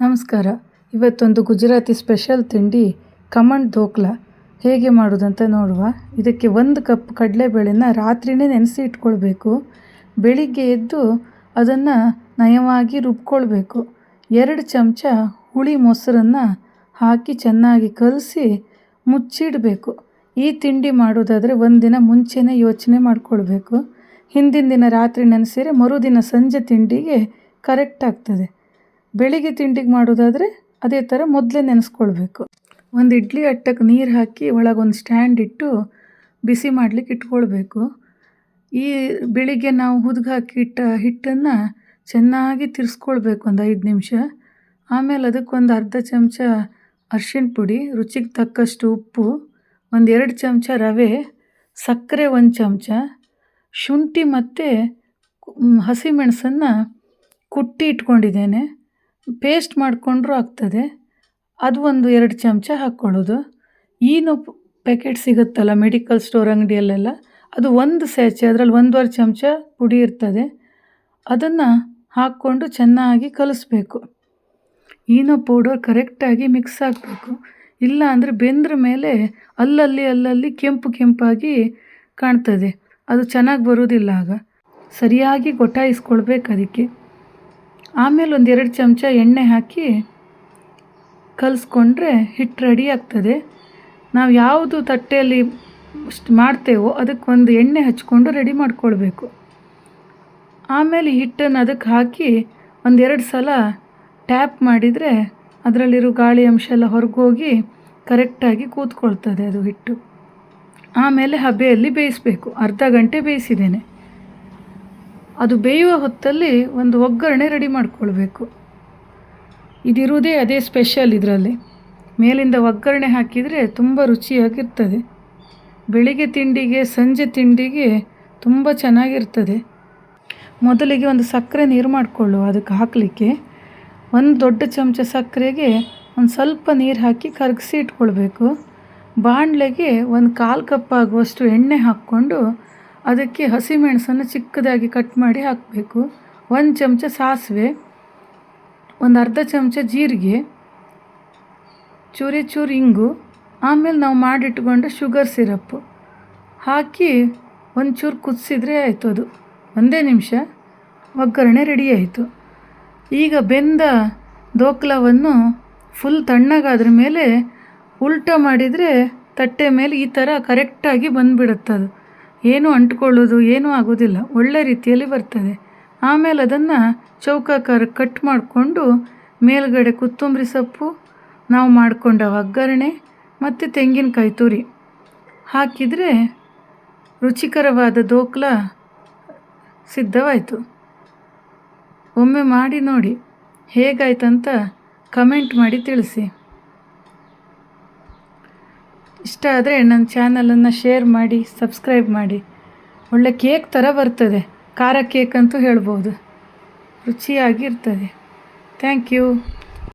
ನಮಸ್ಕಾರ. ಇವತ್ತೊಂದು ಗುಜರಾತಿ ಸ್ಪೆಷಲ್ ತಿಂಡಿ ಕಮಂಡ್ ಧೋಕ್ಲಾ ಹೇಗೆ ಮಾಡೋದಂತ ನೋಡುವ. ಇದಕ್ಕೆ ಒಂದು ಕಪ್ ಕಡಲೆಬೇಳೆನ ರಾತ್ರಿಯೇ ನೆನೆಸಿ ಇಟ್ಕೊಳ್ಬೇಕು. ಬೆಳಿಗ್ಗೆ ಎದ್ದು ಅದನ್ನು ನಯವಾಗಿ ರುಬ್ಕೊಳ್ಬೇಕು. ಎರಡು ಚಮಚ ಹುಳಿ ಮೊಸರನ್ನು ಹಾಕಿ ಚೆನ್ನಾಗಿ ಕಲಸಿ ಮುಚ್ಚಿಡಬೇಕು. ಈ ತಿಂಡಿ ಮಾಡೋದಾದರೆ ಒಂದಿನ ಮುಂಚೆನೇ ಯೋಚನೆ ಮಾಡಿಕೊಳ್ಬೇಕು. ಹಿಂದಿನ ದಿನ ರಾತ್ರಿ ನೆನೆಸಿದರೆ ಮರುದಿನ ಸಂಜೆ ತಿಂಡಿಗೆ ಕರೆಕ್ಟ್ ಆಗ್ತದೆ. ಬೆಳಿಗ್ಗೆ ತಿಂಡಿಗೆ ಮಾಡೋದಾದರೆ ಅದೇ ಥರ ಮೊದಲೇ ನೆನೆಸ್ಕೊಳ್ಬೇಕು. ಒಂದು ಇಡ್ಲಿ ಅಟ್ಟಕ್ಕೆ ನೀರು ಹಾಕಿ ಒಳಗೊಂದು ಸ್ಟ್ಯಾಂಡ್ ಇಟ್ಟು ಬಿಸಿ ಮಾಡಲಿಕ್ಕೆ ಇಟ್ಕೊಳ್ಬೇಕು. ಈ ಬೆಳಿಗ್ಗೆ ನಾವು ಹುದ್ಗೆ ಹಾಕಿಟ್ಟ ಹಿಟ್ಟನ್ನು ಚೆನ್ನಾಗಿ ತಿರ್ಸ್ಕೊಳ್ಬೇಕು ಒಂದು ಐದು ನಿಮಿಷ. ಆಮೇಲೆ ಅದಕ್ಕೊಂದು ಅರ್ಧ ಚಮಚ ಅರ್ಶಿಣ ಪುಡಿ, ರುಚಿಗೆ ತಕ್ಕಷ್ಟು ಉಪ್ಪು, ಒಂದು ಎರಡು ಚಮಚ ರವೆ, ಸಕ್ಕರೆ ಒಂದು ಚಮಚ, ಶುಂಠಿ ಮತ್ತು ಹಸಿಮೆಣಸನ್ನು ಕುಟ್ಟಿ ಇಟ್ಕೊಂಡಿದ್ದೇನೆ. ಪೇಸ್ಟ್ ಮಾಡಿಕೊಂಡ್ರೂ ಆಗ್ತದೆ. ಅದು ಒಂದು ಎರಡು ಚಮಚ ಹಾಕ್ಕೊಳ್ಳೋದು. ಈನು ಪ್ಯಾಕೆಟ್ ಸಿಗುತ್ತಲ್ಲ ಮೆಡಿಕಲ್ ಸ್ಟೋರ್ ಅಂಗಡಿಯಲ್ಲೆಲ್ಲ, ಅದು ಒಂದು ಸ್ಯಾಚೆ ಅದರಲ್ಲಿ ಒಂದೂವರೆ ಚಮಚ ಪುಡಿ ಇರ್ತದೆ. ಅದನ್ನು ಹಾಕ್ಕೊಂಡು ಚೆನ್ನಾಗಿ ಕಲಿಸ್ಬೇಕು. ಈನೋ ಪೌಡರ್ ಕರೆಕ್ಟಾಗಿ ಮಿಕ್ಸ್ ಆಗಬೇಕು. ಇಲ್ಲ ಅಂದರೆ ಬೆಂದ್ರ ಮೇಲೆ ಅಲ್ಲಲ್ಲಿ ಅಲ್ಲಲ್ಲಿ ಕೆಂಪು ಕೆಂಪಾಗಿ ಕಾಣ್ತದೆ. ಅದು ಚೆನ್ನಾಗಿ ಬರೋದಿಲ್ಲ ಆಗ. ಸರಿಯಾಗಿ ಗೊಟ್ಟಾಯಿಸ್ಕೊಳ್ಬೇಕು ಅದಕ್ಕೆ. ಆಮೇಲೆ ಒಂದು ಎರಡು ಚಮಚ ಎಣ್ಣೆ ಹಾಕಿ ಕಲಸ್ಕೊಂಡ್ರೆ ಹಿಟ್ಟು ರೆಡಿ ಆಗ್ತದೆ. ನಾವು ಯಾವುದು ತಟ್ಟೆಯಲ್ಲಿ ಮಾಡ್ತೇವೋ ಅದಕ್ಕೆ ಒಂದು ಎಣ್ಣೆ ಹಚ್ಕೊಂಡು ರೆಡಿ ಮಾಡ್ಕೊಳ್ಬೇಕು. ಆಮೇಲೆ ಹಿಟ್ಟನ್ನು ಅದಕ್ಕೆ ಹಾಕಿ ಒಂದೆರಡು ಸಲ ಟ್ಯಾಪ್ ಮಾಡಿದರೆ ಅದರಲ್ಲಿರೋ ಗಾಳಿ ಅಂಶ ಎಲ್ಲ ಹೊರಗೋಗಿ ಕರೆಕ್ಟಾಗಿ ಕೂತ್ಕೊಳ್ತದೆ ಅದು ಹಿಟ್ಟು. ಆಮೇಲೆ ಹಬೆಯಲ್ಲಿ ಬೇಯಿಸಬೇಕು. ಅರ್ಧ ಗಂಟೆ ಬೇಯಿಸಿದ್ದೇನೆ. ಅದು ಬೇಯುವ ಹೊತ್ತಲ್ಲಿ ಒಂದು ಒಗ್ಗರಣೆ ರೆಡಿ ಮಾಡ್ಕೊಳ್ಬೇಕು. ಇದಿರುವುದೇ ಅದೇ ಸ್ಪೆಷಲ್ ಇದರಲ್ಲಿ. ಮೇಲಿಂದ ಒಗ್ಗರಣೆ ಹಾಕಿದರೆ ತುಂಬ ರುಚಿಯಾಗಿರ್ತದೆ. ಬೆಳಿಗ್ಗೆ ತಿಂಡಿಗೆ, ಸಂಜೆ ತಿಂಡಿಗೆ ತುಂಬ ಚೆನ್ನಾಗಿರ್ತದೆ. ಮೊದಲಿಗೆ ಒಂದು ಸಕ್ಕರೆ ನೀರು ಮಾಡಿಕೊಳ್ಳು ಅದಕ್ಕೆ ಹಾಕಲಿಕ್ಕೆ. ಒಂದು ದೊಡ್ಡ ಚಮಚ ಸಕ್ಕರೆಗೆ ಒಂದು ಸ್ವಲ್ಪ ನೀರು ಹಾಕಿ ಕರಗಿಸಿ ಇಟ್ಕೊಳ್ಬೇಕು. ಬಾಣಲೆಗೆ ಒಂದು ಕಾಲು ಕಪ್ ಆಗುವಷ್ಟು ಎಣ್ಣೆ ಹಾಕ್ಕೊಂಡು ಅದಕ್ಕೆ ಹಸಿಮೆಣಸನ್ನು ಚಿಕ್ಕದಾಗಿ ಕಟ್ ಮಾಡಿ ಹಾಕಬೇಕು. ಒಂದು ಚಮಚ ಸಾಸಿವೆ, ಒಂದು ಅರ್ಧ ಚಮಚ ಜೀರಿಗೆ, ಚೂರಿ ಚೂರು ಇಂಗು, ಆಮೇಲೆ ನಾವು ಮಾಡಿಟ್ಕೊಂಡು ಶುಗರ್ ಸಿರಪ್ಪು ಹಾಕಿ ಒಂಚೂರು ಕುದಿಸಿದ್ರೆ ಆಯಿತು ಅದು. ಒಂದೇ ನಿಮಿಷ. ಒಗ್ಗರಣೆ ರೆಡಿ ಆಯಿತು. ಈಗ ಬೆಂದ ದೋಕ್ಲವನ್ನು ಫುಲ್ ತಣ್ಣಗಾದ್ರ ಮೇಲೆ ಉಲ್ಟ ಮಾಡಿದರೆ ತಟ್ಟೆ ಮೇಲೆ ಈ ಥರ ಕರೆಕ್ಟಾಗಿ ಬಂದುಬಿಡುತ್ತದು. ಏನೂ ಅಂಟ್ಕೊಳ್ಳೋದು, ಏನೂ ಆಗೋದಿಲ್ಲ. ಒಳ್ಳೆ ರೀತಿಯಲ್ಲಿ ಬರ್ತದೆ. ಆಮೇಲೆ ಅದನ್ನು ಚೌಕಾಕಾರ ಕಟ್ ಮಾಡಿಕೊಂಡು ಮೇಲುಗಡೆ ಕೊತ್ತಂಬರಿ ಸೊಪ್ಪು, ನಾವು ಮಾಡಿಕೊಂಡ ಒಗ್ಗರಣೆ ಮತ್ತು ತೆಂಗಿನಕಾಯಿ ತುರಿ. ಹಾಕಿದರೆ ರುಚಿಕರವಾದ ದೋಕ್ಲ ಸಿದ್ಧವಾಯಿತು. ಒಮ್ಮೆ ಮಾಡಿ ನೋಡಿ. ಹೇಗಾಯ್ತಂತ ಕಮೆಂಟ್ ಮಾಡಿ ತಿಳಿಸಿ. ಇಷ್ಟ ಆದರೆ ನನ್ನ ಚಾನಲನ್ನು ಶೇರ್ ಮಾಡಿ ಸಬ್ಸ್ಕ್ರೈಬ್ ಮಾಡಿ. ಒಳ್ಳೆ ಕೇಕ್ ಥರ ಬರ್ತದೆ. ಖಾರ ಕೇಕ್ ಅಂತೂ ಹೇಳ್ಬೋದು. ರುಚಿಯಾಗಿರ್ತದೆ. Thank you